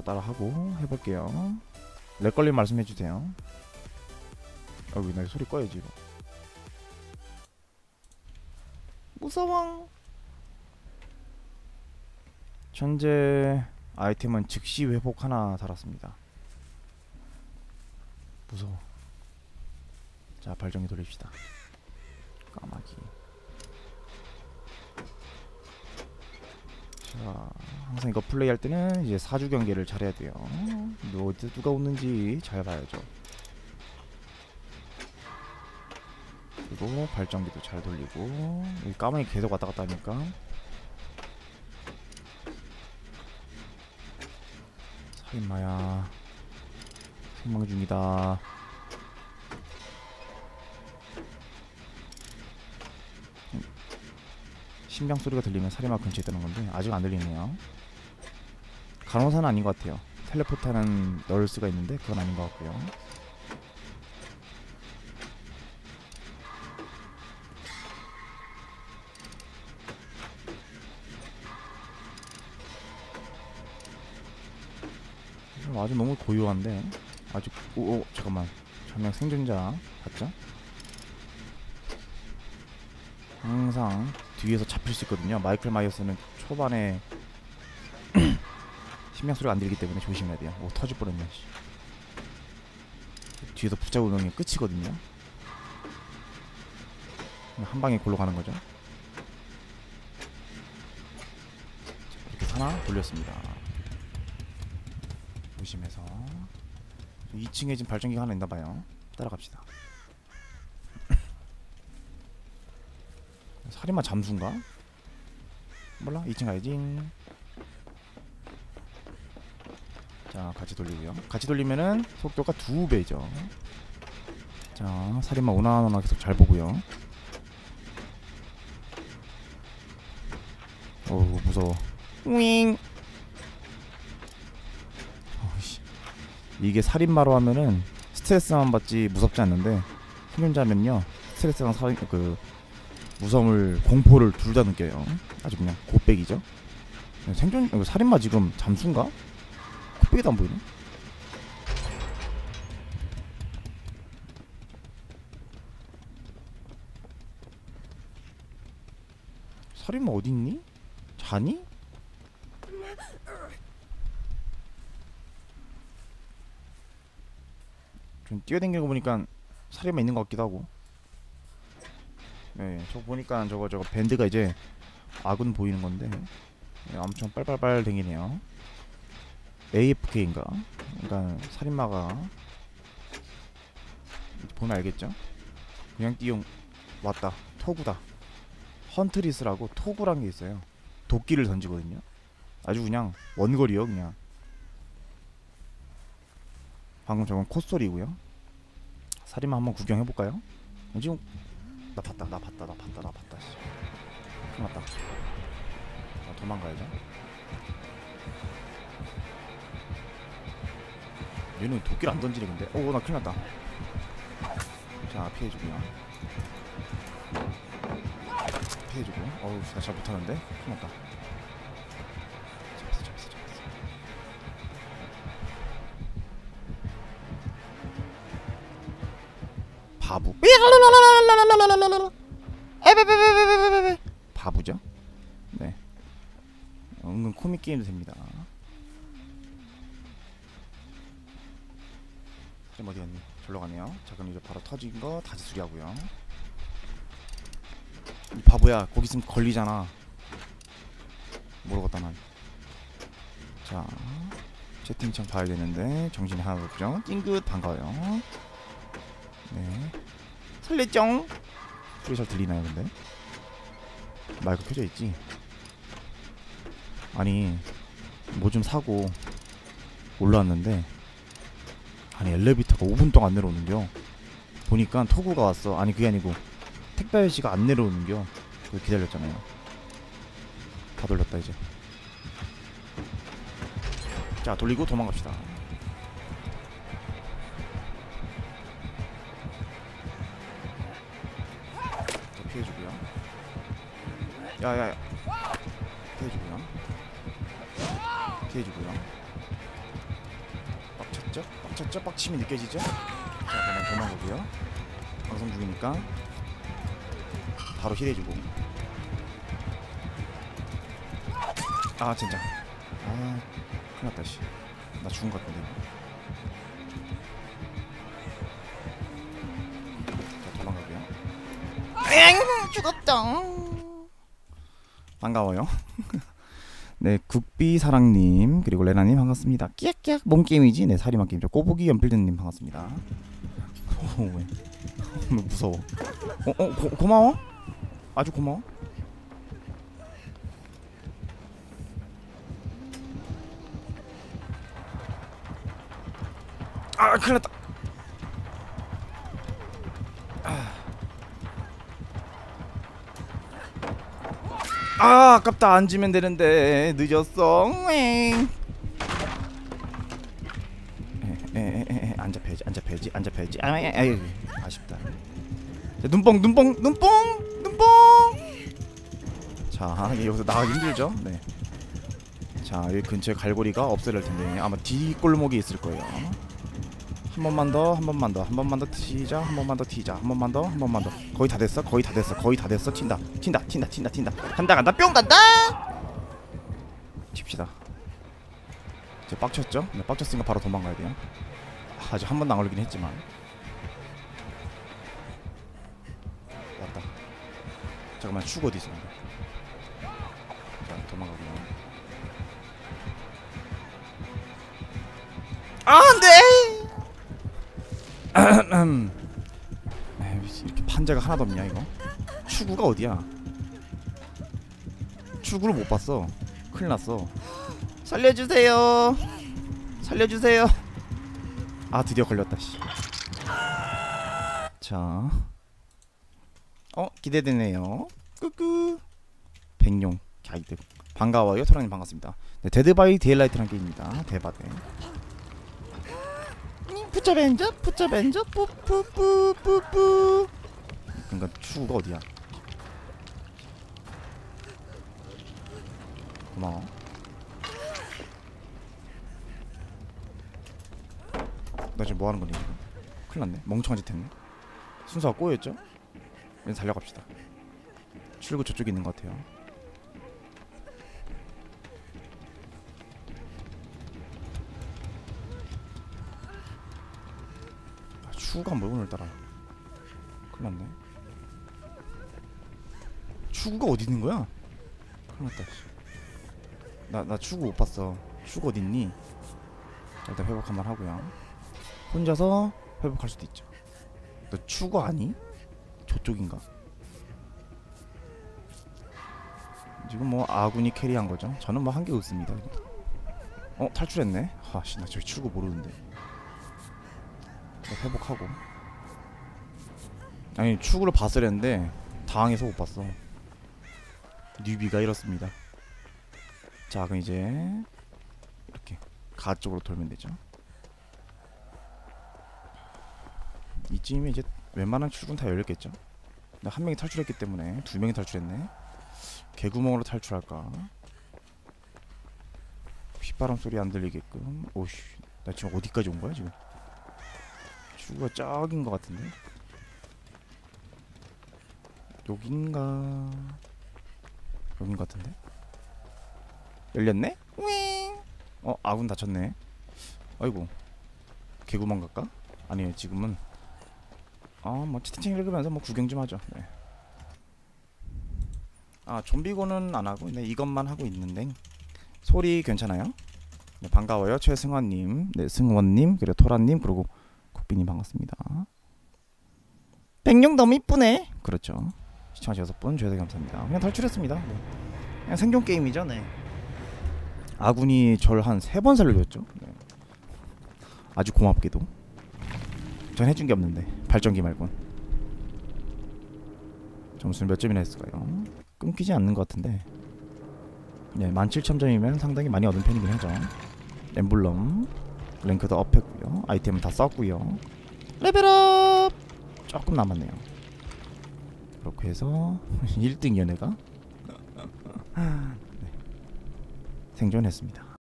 따라 하고 해볼게요. 렉 걸림 말씀해 주세요. 어이 나 소리 꺼야지 이거. 무서워. 현재 아이템은 즉시 회복 하나 달았습니다. 무서워. 자 발전기 돌립시다. 까마귀. 자 항상 이거 플레이할 때는 이제 사주 경계를 잘해야 돼요. 뭐 어디 누가 오는지 잘 봐야죠. 그리고 발전기도 잘 돌리고 이 까마귀 계속 왔다 갔다 하니까 살인마야 생망 중이다. 심장 소리가 들리면 살인마 근처에 있다는 건데 아직 안 들리네요. 간호사는 아닌 것 같아요. 텔레포트하는 널스가 있는데 그건 아닌 것 같고요. 음, 아주 너무 고요한데 아직 오, 오 잠깐만 전명 생존자 봤죠? 항상 뒤에서 잡힐 수 있거든요. 마이클 마이어스는 초반에 심장 소리가 안 들리기 때문에 조심해야 돼요. 오 터질 뻔했네. 씨. 뒤에서 붙잡고 놓으면 끝이거든요. 한 방에 골로 가는 거죠. 자, 이렇게 하나 돌렸습니다. 조심해서 2층에 지금 발전기가 하나 있나 봐요. 따라갑시다. 살인마 잠수인가? 몰라. 2층 가야지. 자 같이 돌리고요. 같이 돌리면은 속도가 두 배죠. 자 살인마 오나오나 계속 잘 보고요. 어우 무서워. 윙! 어이씨. 이게 살인마로 하면은 스트레스만 받지 무섭지 않는데 생존자면요 스트레스랑 살인 그 무서움을 공포를 둘 다 느껴요. 아주 그냥 고백이죠. 생존 이거 살인마 지금 잠수인가? 코빼기도 안 보이네. 살인마 어디 있니? 자니? 좀 뛰어댕기는 거 보니까 살인마 있는 것 같기도 하고. 네, 저 보니까 저거 저거 밴드가 이제 아군 보이는 건데 네, 엄청 빨빨빨 댕기네요. AFK인가? 그러니까 살인마가 보면 알겠죠? 그냥 띠용 왔다 토구다 헌트리스라고 토구란 게 있어요. 도끼를 던지거든요. 아주 그냥 원거리요 그냥. 방금 저건 콧소리고요. 살인마 한번 구경해 볼까요? 지금 나 봤다 나 봤다 나 봤다 나 봤다 씨. 큰일 났다. 아, 도망가야죠. 얘는 도끼를 안 던지네 근데. 오나 큰일 났다. 자 피해주고요 피해주고. 어우 나 잘 못하는데? 큰일 났다 바보. 바보죠? 네. 은근 코믹 게임도 됩니다. 지금 어디 갔니? 절로 가네요. 자 그럼 이제 바로 터진 거 다시 수리하고요. 이 바보야 거기 있으면 걸리잖아. 모르겠다 난자 채팅창 봐야 되는데 정신이 하나도 없죠? 찡긋 반가워요. 네 설레쩡. 소리 잘 들리나요 근데? 마이크 켜져 있지? 아니 뭐 좀 사고 올라왔는데 아니 엘리베이터가 5분 동안 안 내려오는겨? 보니까 토구가 왔어. 아니 그게 아니고 택배 아저씨가 안 내려오는겨? 그 기다렸잖아요. 다 돌렸다 이제. 자 돌리고 도망갑시다 야야야. 피해주고요. 피해주고요. 빡쳤죠? 빡침이 느껴지죠? 자 그러면 도망가고요 방송 중이니까 바로 힐해주고 아 진짜 아 큰일났다 씨나 죽은 것 같은데 자 도망가고요 에잉 죽었다 반가워요. 네 국비사랑님 그리고 레나님 반갑습니다. 끼약끼약 뭔 게임이지? 네 사리만 게임이죠. 꼬부기 연필드님 반갑습니다. 오, 왜 무서워? 어, 어 고, 고마워? 아주 고마워? 아 큰일 났다 아 아깝다. 앉으면 되는데. 늦었어. 잡혀야지 안 잡혀야지 안 잡혀야지. 아, 아쉽다. 자, 눈뽕 눈뽕 눈뽕 눈뽕! 자 여기서 나가기 힘들죠? 네자 여기 근처에 갈고리가 없어야 될 텐데 아마 뒷골목이 있을 거예요 한 번만 더, 한 번만 더, 한 번만 더 튀자, 한 번만 더 튀자, 한 번만 더, 한 번만 더. 거의 다 됐어, 거의 다 됐어, 거의 다 됐어. 튄다, 튄다, 튄다, 튄다, 튄다. 간다, 간다, 뿅 간다. 튑시다. 이제 빡쳤죠? 네, 빡쳤으니까 바로 도망가야 돼요. 아, 아직 한 번도 안 걸리긴 했지만. 왔다. 잠깐만, 축 어디 있어? 자, 도망가고요. 아, 안 돼! 에이, 이렇게 판자가 하나도 없냐 이거? 추구가 어디야? 추구를 못 봤어. 큰일 났어. 살려주세요. 살려주세요. 아 드디어 걸렸다 씨. 자, 어 기대되네요. 꾸꾸. 백룡 가이드 반가워요 토라님 반갑습니다. 네, 데드 바이 데일라이트라는 게임입니다. 대바대. 푸처벤저 푸처벤저 뿌뿌뿌뿌뿌 그러니까 추가 어디야? 고마워. 나 지금 뭐하는 거니 지금? 큰일 났네. 멍청한 짓 했네. 순서가 꼬였죠? 이제 달려갑시다. 출구 저쪽에 있는 것 같아요 추구가 뭘 오늘따라 큰일 났네. 추구가 어디 있는 거야? 큰일 났다 나, 나 추구 못 봤어. 추구 어디 있니? 자, 일단 회복 한번 하고요 혼자서 회복할 수도 있죠. 너 추구 아니? 저쪽인가? 지금 뭐 아군이 캐리한 거죠. 저는 뭐 한 게 없습니다. 어 탈출했네? 아씨 나 저기 출구 모르는데. 자, 회복하고. 아니 축구를 봤어야 했는데 당황해서 못 봤어. 뉴비가 이렇습니다. 자 그럼 이제 이렇게 가 쪽으로 돌면 되죠. 이쯤이면 이제 웬만한 출구는 다 열렸겠죠? 근데 한 명이 탈출했기 때문에 두 명이 탈출했네. 개구멍으로 탈출할까? 휘바람 소리 안 들리게끔. 오씨 나 지금 어디까지 온 거야 지금 출구가 저긴 것 같은데? 여긴가? 여긴 것 같은데? 열렸네? 어 아군 다쳤네. 아이고. 개구멍 갈까? 아니에요 지금은. 아 뭐 채팅창 읽으면서 뭐 구경 좀 하죠. 네. 아 좀비고는 안 하고 네 이것만 하고 있는데. 소리 괜찮아요? 네 반가워요 최승환님. 네 승원님 그리고 토라님 그리고 국빈님 반갑습니다. 백룡 너무 이쁘네. 그렇죠. 시청자 여섯 분 저희들 감사합니다. 그냥 탈출했습니다. 네. 그냥 생존 게임이죠. 네. 아군이 절 한 세 번 살려줬죠. 네. 아주 고맙게도. 전 해준 게 없는데 발전기 말곤. 점수는 몇 점이나 했을까요? 끊기지 않는 것 같은데. 네 17,000점이면 상당히 많이 얻은 편이긴 하죠. 엠블럼 랭크도 업했고요. 아이템은 다 썼고요. 레벨업! 조금 남았네요. 그렇게 해서 1등 연애가? 네. 생존했습니다